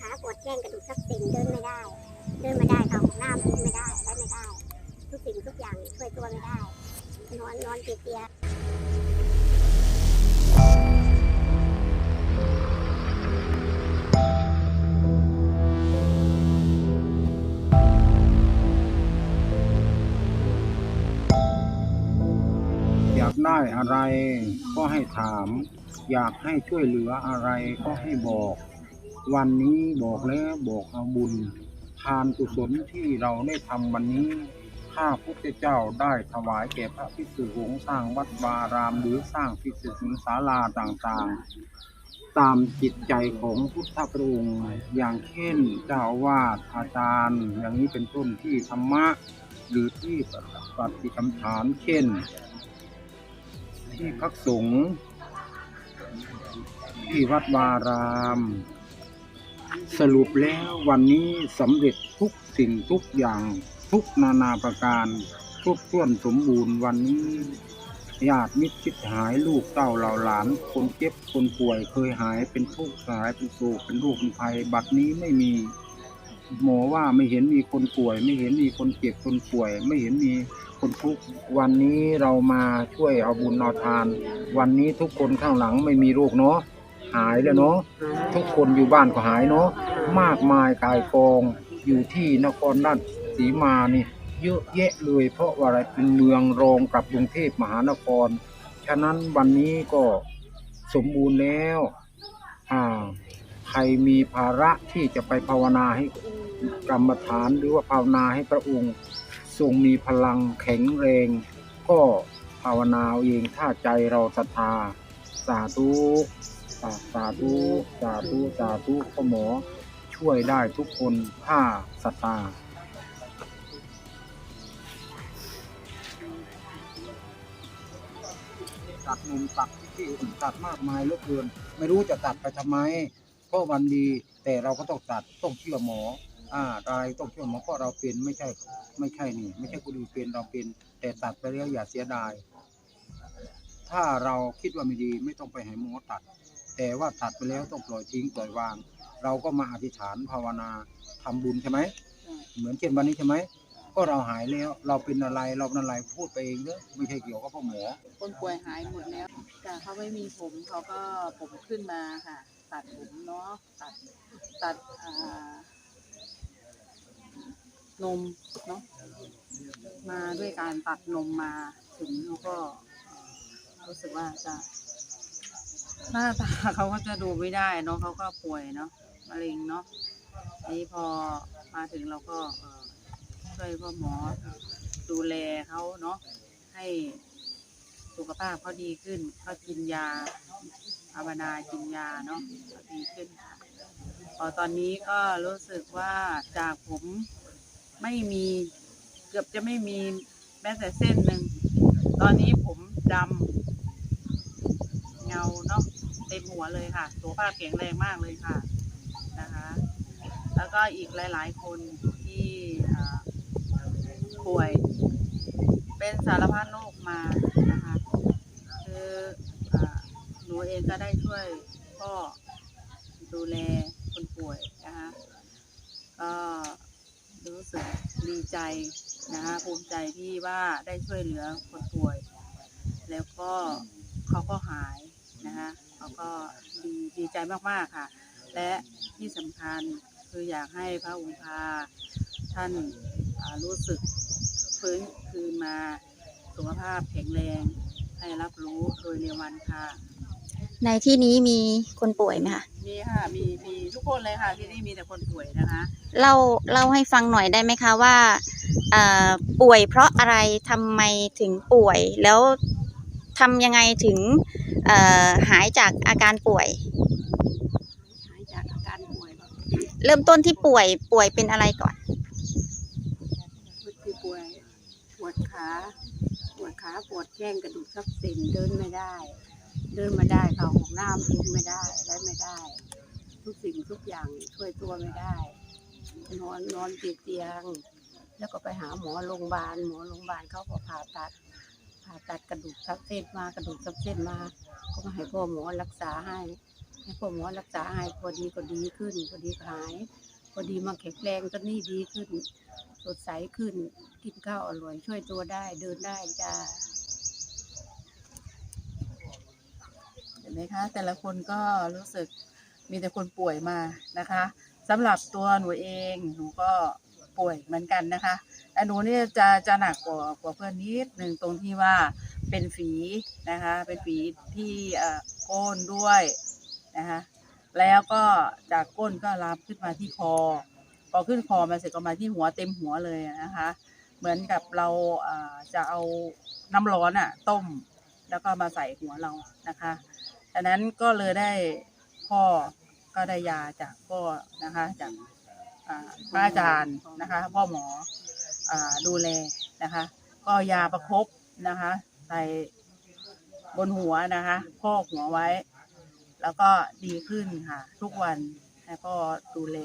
ขาปวดแข้งกระดูกทับเส้นเดินไม่ได้ เดินไม่ได้เข้าห้องน้ำเดินไม่ได้ได้ไม่ได้ ทุกสิ่งทุกอย่างช่วยตัวไม่ได้นอนนอนเตียๆอยากได้อะไรก็ให้ถาม อยากให้ช่วยเหลืออะไรก็ให้บอก วันนี้บอกแล้วบอกเอาบุญ ทานกุศลที่เราได้ทำวันนี้ข้าพุทธเจ้าได้ถวายแก่พระภิกษุสงฆ์สร้างวัดวารามหรือสร้างภิกษุสงฆ์ศาลาต่างๆ ตามจิตใจของพุทธพระองค์อย่างเช่นเจ้าวาดอาจารย์ อย่างนี้เป็นต้นที่ธรรมะ หรือที่ปฏิคำฐานเช่น ที่พักสงฆ์ที่วัดวาราม สรุปแล้ววันนี้สำเร็จทุกสิ่งทุกอย่างทุกนานาประการทุกส่วนสมบูรณ์วันนี้ญาติมิตรชิดหายลูกเต้าเหล่าหลาน คนเจ็บคนป่วยเคยหายเป็นทุกข์หายเป็นโศกเป็นโรคเป็นภัย บัดนี้ไม่มี หมอว่าไม่เห็นมีคนป่วย ไม่เห็นมีคนเจ็บคนป่วย ไม่เห็นมีคนทุกข์วันนี้เรามาช่วยเอาบุญเอาทาน วันนี้ทุกคนข้างหลังไม่มีโรคเนาะ หายแล้วเนาะทุกคนอยู่บ้านก็หายเนาะมากมายกายกองอยู่ที่นครราชสีมานี่เยอะแยะเลยเพราะว่าอะไรเป็นเมืองรองกับกรุงเทพมหานคร ฉะนั้นวันนี้ก็สมบูรณ์แล้วอ่าใครมีภาระที่จะไปภาวนาให้กรรมฐานหรือว่าภาวนาให้พระองค์ ทรงมีพลังแข็งแรง ก็ภาวนาเอาเองถ้าใจเราศรัทธาสาธุ สาสาธุสาธุสาธุพ่อหมอ ช่วยได้ทุกคนถ้าศรัทธาตัดมุมตัดที่อื่นตัดมากมายเหลือเกิน ไม่รู้จะตัดไปทำไมก็วันดีแต่เราก็ต้องตัดต้องเชื่อหมอ อ่ารายต้องเชื่อหมอเพราะเราเป็นไม่ใช่ ไม่ใช่นี่ ไม่ใช่คนอื่นเป็นเราเป็น แต่ตัดไปแล้วอย่าเสียดาย ถ้าเราคิดว่าไม่ดีไม่ต้องไปให้หมอตัด แต่ว่าตัดไปแล้วต้องปล่อยทิ้งปล่อยวาง เราก็มาอธิษฐานภาวนาทำบุญใช่ไหมเหมือนเช่นวันนี้ใช่ไหมก็เราหายแล้วเราเป็นอะไรเราเป็นอะไรพูดไปเองเนอะไม่ใช่เกี่ยวกับพ่อหมอคนป่วยหายหมดแล้วจ้ะเขาไม่มีผมเขาก็ผมขึ้นมาค่ะ ตัดผมเนาะตัดตัดอ่านมเนาะมาด้วยการตัดนมมาถึงแล้วก็รู้สึกว่าจะ หน้าตาเขาก็จะดูไม่ได้เนาะเขาก็ป่วยเนาะมะเร็งเนาะนี่พอมาถึงเราก็เอ่อช่วยพ่อหมอดูแลเขาเนาะให้สุขภาพเขาดีขึ้นก็กินยาภาวนากินยาเนาะก็ดีขึ้นค่ะพอตอนนี้ก็รู้สึกว่าจากผมไม่มีเกือบจะไม่มีแม้แต่เส้นหนึ่ง ตอนนี้ผมดำเงาเนาะ ต็มหัวเลยค่ะสุขภาพแข็งแรงมากเลยค่ะนะคะ แล้วก็อีกหลาย ๆ คนที่ป่วย เป็นสารพัดโรคมานะคะคืออหนูเองก็ได้ช่วยพ่อดูแลคนป่วยนะคะก็รู้สึกดีใจนะคะภูมิใจที่ว่าได้ช่วยเหลือคนป่วย แล้วก็เขาก็หายนะคะ เขาก็ดีดีใจมากๆค่ะ และที่สำคัญคืออยากให้พระองค์พาท่านอ่ารู้สึกฟื้นคืนมาสุขภาพแข็งแรง ให้รับรู้โดยเร็ววันค่ะ ในที่นี้มีคนป่วยไหมคะมีค่ะมีมีทุกคนเลยค่ะที่นี่มีแต่คนป่วยนะคะเล่าเล่าให้ฟังหน่อยได้ไหมคะว่าเอ่อป่วยเพราะอะไรทำไมถึงป่วยแล้วทำยังไงถึง เอ่อหายจากอาการป่วย หายจากอาการป่วยแบบเริ่มต้นที่ป่วยป่วยเป็นอะไรก่อน คือป่วย ปวดขา ปวดขา ปวดแข้งกระดูกทับเส้นเดินไม่ได้ เดินไม่ได้เข้าห้องน้ำกินไม่ได้ได้ไม่ได้ ทุกสิ่งทุกอย่างช่วยตัวไม่ได้ นอนนอนติดเตียง แล้วก็ไปหาหมอโรงพยาบาลหมอโรงพยาบาลเขาก็ผ่าตัด ผ่าตัดกระดูกทับเส้นมากระดูกทับเส้นมา ก็มาให้พ่อหมอรักษาให้ให้พ่อหมอรักษาให้พอดีก็ดีขึ้นพอดีหาย พอดีมาแข็งแรงก็นี่ดีขึ้น สดใสขึ้นกินข้าวอร่อยช่วยตัวได้เดินได้จ้าเห็นไหมคะ แต่ละคนก็รู้สึกมีแต่คนป่วยมานะคะสำหรับตัวหนูเองหนูก็ ป่วยเหมือนกันนะคะแต่หนูเนี่ยจะจะหนักกว่ากว่าเพื่อนนิดหนึ่งตรงที่ว่าเป็นฝีนะคะ เป็นฝีที่อ่อก้นด้วยนะคะแล้วก็จากก้นก็ลามขึ้นมาที่คอพอขึ้นคอมาเสร็จก็มาที่หัวเต็มหัวเลยนะคะ เหมือนกับเราอ่าจะเอาน้ำร้อนอะต้มแล้วก็มาใส่หัวเรานะคะดังนั้นก็เลยได้พ่อก็ได้ยาจากพ่อนะคะจาก พระอาจารย์นะคะพ่อหมออดูแลนะคะ ก็ยาประคบนะคะใส่บนหัวนะคะพอกหัวไว้ แล้วก็ดีขึ้นค่ะ ทุกวันให้พ่อดูแล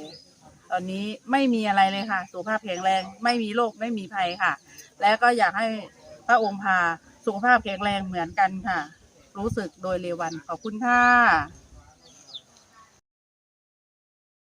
ตอนนี้ไม่มีอะไรเลยค่ะ สุขภาพแข็งแรง ไม่มีโรคไม่มีภัยค่ะ และก็อยากให้พระองค์พาสุขภาพแข็งแรงเหมือนกันค่ะ รู้สึกโดยเร็ววันขอบคุณค่ะ